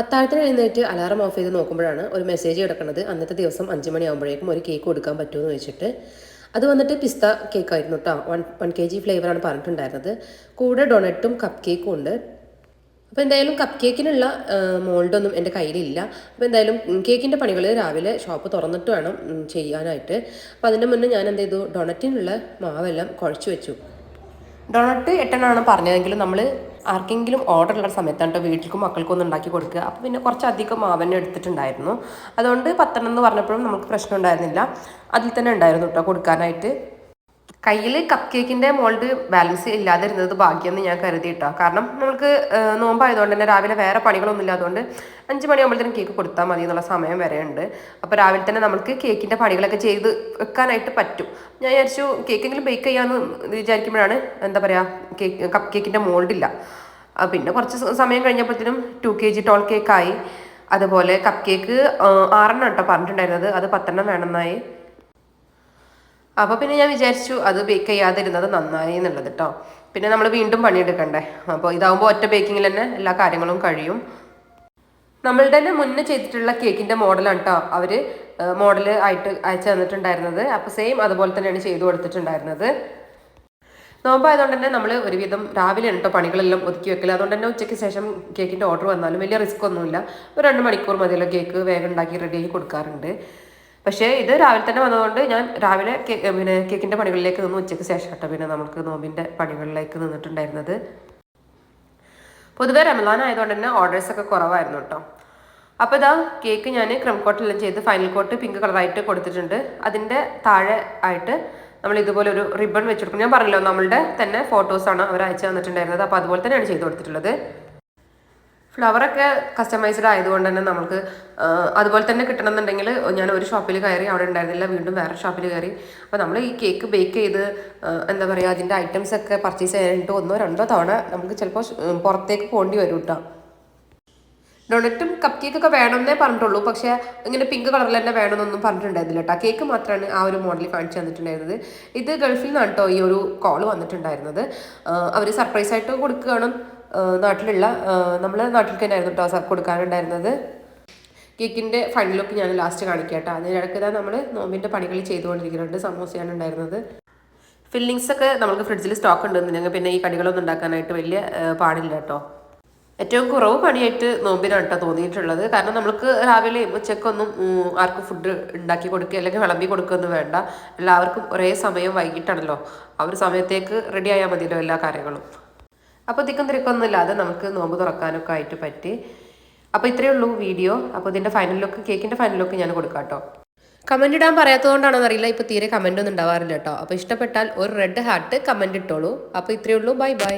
അത്താഴത്തിന് എഴുന്നേറ്റ് alarm off ചെയ്ത് നോക്കുമ്പോഴാണ് ഒരു മെസ്സേജ് കിടക്കുന്നത്. അന്നത്തെ ദിവസം അഞ്ച് മണിയാകുമ്പോഴേക്കും ഒരു കേക്ക് കൊടുക്കാൻ പറ്റുമെന്ന് വെച്ചിട്ട്. അത് വന്നിട്ട് പിസ്ത കേക്ക് ആയിരുന്നു കേട്ടോ വൺ വൺ കെ ജി ഫ്ലേവറാണ് പറഞ്ഞിട്ടുണ്ടായിരുന്നത്. കൂടെ ഡൊണറ്റും കപ്പ് കേക്കും ഉണ്ട്. അപ്പോൾ എന്തായാലും കപ്പ് കേക്കിനുള്ള മോൾഡൊന്നും എന്റെ കയ്യിലില്ല. അപ്പോൾ എന്തായാലും കേക്കിന്റെ പണികൾ രാവിലെ ഷോപ്പ് തുറന്നിട്ട് വേണം ചെയ്യാനായിട്ട്. അപ്പോൾ അതിന്റെ മുന്നേ ഞാൻ എന്ത് ചെയ്തു? ഡൊണറ്റിനുള്ള മാവെല്ലാം കുഴച്ച് വെച്ചു. ഡൊണറ്റ് എട്ടെണ്ണമാണ് പറഞ്ഞതെങ്കിലും നമ്മൾ ആർക്കെങ്കിലും ഓർഡർ ഉള്ള സമയത്താണ് കേട്ടോ വീട്ടിലേക്കും മക്കൾക്കും ഒന്ന് ഉണ്ടാക്കി കൊടുക്കുക. അപ്പോൾ പിന്നെ കുറച്ചധികം മാവന്നെ എടുത്തിട്ടുണ്ടായിരുന്നു. അതുകൊണ്ട് പത്തെണ്ണം എന്ന് പറഞ്ഞപ്പോഴും നമുക്ക് പ്രശ്നം ഉണ്ടായിരുന്നില്ല. അതിൽ തന്നെ ഉണ്ടായിരുന്നു കേട്ടോ കൊടുക്കാനായിട്ട്. കയ്യിൽ കപ്പ് കേക്കിന്റെ മോൾഡ് ബാലൻസ് ഇല്ലാതിരുന്നത് ഭാഗ്യമെന്ന് ഞാൻ കരുതി കേട്ടോ കാരണം നമുക്ക് നോമ്പായതുകൊണ്ട് തന്നെ രാവിലെ വേറെ പണികളൊന്നും ഇല്ലാത്തതുകൊണ്ട് അഞ്ച് മണിയാകുമ്പോഴത്തേനും കേക്ക് കൊടുത്താൽ മതി എന്നുള്ള സമയം വരെ ഉണ്ട്. അപ്പോൾ രാവിലെ തന്നെ നമുക്ക് കേക്കിന്റെ പണികളൊക്കെ ചെയ്ത് വെക്കാനായിട്ട് പറ്റും. ഞാൻ വിചാരിച്ചു കേക്കെങ്കിലും ബേക്ക് ചെയ്യാമെന്ന് വിചാരിക്കുമ്പോഴാണ് എന്താ പറയുക കേക്ക് കപ്പ് കേക്കിന്റെ മോൾഡില്ല പിന്നെ കുറച്ച് സമയം കഴിഞ്ഞപ്പോഴത്തേനും ടു കെ ജി ടോൾ കേക്കായി അതുപോലെ കപ്പ് കേക്ക് ആറെണ്ണം കേട്ടോ പറഞ്ഞിട്ടുണ്ടായിരുന്നത്. അത് പത്തെണ്ണം വേണമെന്നായി. അപ്പോൾ പിന്നെ ഞാൻ വിചാരിച്ചു അത് ബേക്ക് ചെയ്യാതിരുന്നത് നന്നായി എന്നുള്ളത് കേട്ടോ പിന്നെ നമ്മൾ വീണ്ടും പണിയെടുക്കണ്ടേ. അപ്പോൾ ഇതാവുമ്പോൾ ഒറ്റ ബേക്കിങ്ങിൽ തന്നെ എല്ലാ കാര്യങ്ങളും കഴിയും. നമ്മളുടെ തന്നെ മുന്നേ ചെയ്തിട്ടുള്ള കേക്കിന്റെ മോഡലാണ് കേട്ടോ അവർ മോഡൽ ആയിട്ട് അയച്ചു തന്നിട്ടുണ്ടായിരുന്നത്. അപ്പോൾ സെയിം അതുപോലെ തന്നെയാണ് ചെയ്തു കൊടുത്തിട്ടുണ്ടായിരുന്നത്. നോമ്പായതുകൊണ്ട് തന്നെ നമ്മൾ ഒരുവിധം രാവിലെ കേട്ടോ പണികളെല്ലാം ഒതുക്കി വെക്കൽ അതുകൊണ്ട് തന്നെ ഉച്ചയ്ക്ക് ശേഷം കേക്കിന്റെ ഓർഡർ വന്നാലും വലിയ റിസ്ക് ഒന്നുമില്ല. ഒരു രണ്ട് മണിക്കൂർ മതിയല്ലോ കേക്ക് വേഗം ഉണ്ടാക്കി റെഡിയാക്കി കൊടുക്കാറുണ്ട്. പക്ഷേ ഇത് രാവിലെ തന്നെ വന്നതുകൊണ്ട് ഞാൻ രാവിലെ പിന്നെ കേക്കിന്റെ പണികളിലേക്ക് നിന്ന് ഉച്ചയ്ക്ക് ശേഷം കേട്ടോ പിന്നെ നമുക്ക് നോമ്പിന്റെ പണികളിലേക്ക് നിന്നിട്ടുണ്ടായിരുന്നത്. പൊതുവെ റമദാൻ ആയതുകൊണ്ട് തന്നെ ഓർഡേഴ്സ് ഒക്കെ കുറവായിരുന്നു കേട്ടോ. അപ്പോൾ ഇതാ കേക്ക് ഞാൻ ക്രം കോട്ടെല്ലാം ചെയ്ത് ഫൈനൽ കോട്ട് പിങ്ക് കളറായിട്ട് കൊടുത്തിട്ടുണ്ട്. അതിന്റെ താഴെ ആയിട്ട് നമ്മൾ ഇതുപോലെ ഒരു റിബൺ വെച്ച് കൊടുക്കും ഞാൻ പറഞ്ഞല്ലോ നമ്മളുടെ തന്നെ ഫോട്ടോസാണ് അവർ അയച്ചു തന്നിട്ടുണ്ടായിരുന്നത്. അപ്പോൾ അതുപോലെ തന്നെയാണ് ചെയ്ത് കൊടുത്തിട്ടുള്ളത്. ഫ്ലവറൊക്കെ കസ്റ്റമൈസ്ഡ് ആയതുകൊണ്ട് തന്നെ നമുക്ക് അതുപോലെ തന്നെ കിട്ടണമെന്നുണ്ടെങ്കിൽ ഞാൻ ഒരു ഷോപ്പിൽ കയറി അവിടെ ഉണ്ടായിരുന്നില്ല വീണ്ടും വേറെ ഷോപ്പിൽ കയറി. അപ്പോൾ നമ്മൾ ഈ കേക്ക് ബേക്ക് ചെയ്ത് എന്താ പറയുക അതിന്റെ ഐറ്റംസ് ഒക്കെ പർച്ചേസ് ചെയ്യാനായിട്ട് ഒന്നോ രണ്ടോ തവണ നമുക്ക് ചിലപ്പോൾ പുറത്തേക്ക് പോകേണ്ടി വരും കേട്ടോ ഡൊണറ്റും കപ്പ് കേക്ക് കേക്കൊക്കെ വേണമെന്നേ പറഞ്ഞിട്ടുള്ളൂ. പക്ഷേ ഇങ്ങനെ പിങ്ക് കളറിൽ തന്നെ വേണമെന്നൊന്നും പറഞ്ഞിട്ടുണ്ടായിരുന്നില്ല കേക്ക് മാത്രമാണ് ആ ഒരു മോഡൽ കാണിച്ചു തന്നിട്ടുണ്ടായിരുന്നത്. ഇത് ഗൾഫിൽ നിന്നാണ് കേട്ടോ ഈ ഒരു കോൾ വന്നിട്ടുണ്ടായിരുന്നത്. അവർ സർപ്രൈസ് ആയിട്ട് കൊടുക്കുകയാണ് നാട്ടിലുള്ള നമ്മൾ നാട്ടിൽ തന്നെയായിരുന്നു കേട്ടോ കൊടുക്കാനുണ്ടായിരുന്നത് കേക്കിന്റെ ഫൈനൽ ലുക്ക് ഞാൻ ലാസ്റ്റ് കാണിക്കാം കേട്ടോ അതിനിടയ്ക്ക് ഇതാ നമ്മൾ നോമ്പിന്റെ പണികൾ ചെയ്തുകൊണ്ടിരിക്കുന്നുണ്ട് സമോസയാണ് ഉണ്ടായിരുന്നത്. ഫില്ലിങ്സ് ഒക്കെ നമുക്ക് ഫ്രിഡ്ജിൽ സ്റ്റോക്ക് ഉണ്ടെന്നുണ്ടെങ്കിൽ പിന്നെ ഈ കടികളൊന്നും ഉണ്ടാക്കാനായിട്ട് വലിയ പാടില്ല കേട്ടോ ഏറ്റവും കുറവ് പണിയായിട്ട് നോമ്പിനാണ് കേട്ടോ തോന്നിയിട്ടുള്ളത്. കാരണം നമുക്ക് രാവിലെ ഉച്ചക്കൊന്നും ആർക്കും ഫുഡ് ഉണ്ടാക്കി കൊടുക്കുക അല്ലെങ്കിൽ വിളമ്പി കൊടുക്കുകയൊന്നും വേണ്ട. എല്ലാവർക്കും ഒരേ സമയം വൈകിട്ടാണല്ലോ. ആ ഒരു സമയത്തേക്ക് റെഡി ആയാൽ മതിയല്ലോ എല്ലാ കാര്യങ്ങളും. അപ്പോൾ തിക്കും തിരക്കൊന്നും ഇല്ലാതെ നമുക്ക് നോമ്പ് തുറക്കാനൊക്കെ ആയിട്ട് പറ്റി. അപ്പോൾ ഇത്രയേ ഉള്ളൂ വീഡിയോ. അപ്പോൾ ഇതിന്റെ ഫൈനൽ ലുക്ക് കേക്കിന്റെ ഫൈനൽ ലുക്ക് ഞാൻ കൊടുക്കാം കേട്ടോ. കമന്റ് ഇടാൻ പറയാത്തതുകൊണ്ടാണോ അറിയില്ല. ഇപ്പോൾ തീരെ കമന്റ് ഒന്നും ഉണ്ടാവാറില്ല കേട്ടോ. അപ്പോൾ ഇഷ്ടപ്പെട്ടാൽ ഒരു റെഡ് ഹാർട്ട് കമന്റ് ഇട്ടോളൂ. അപ്പോൾ ഇത്രയേ ഉള്ളൂ. Bye bye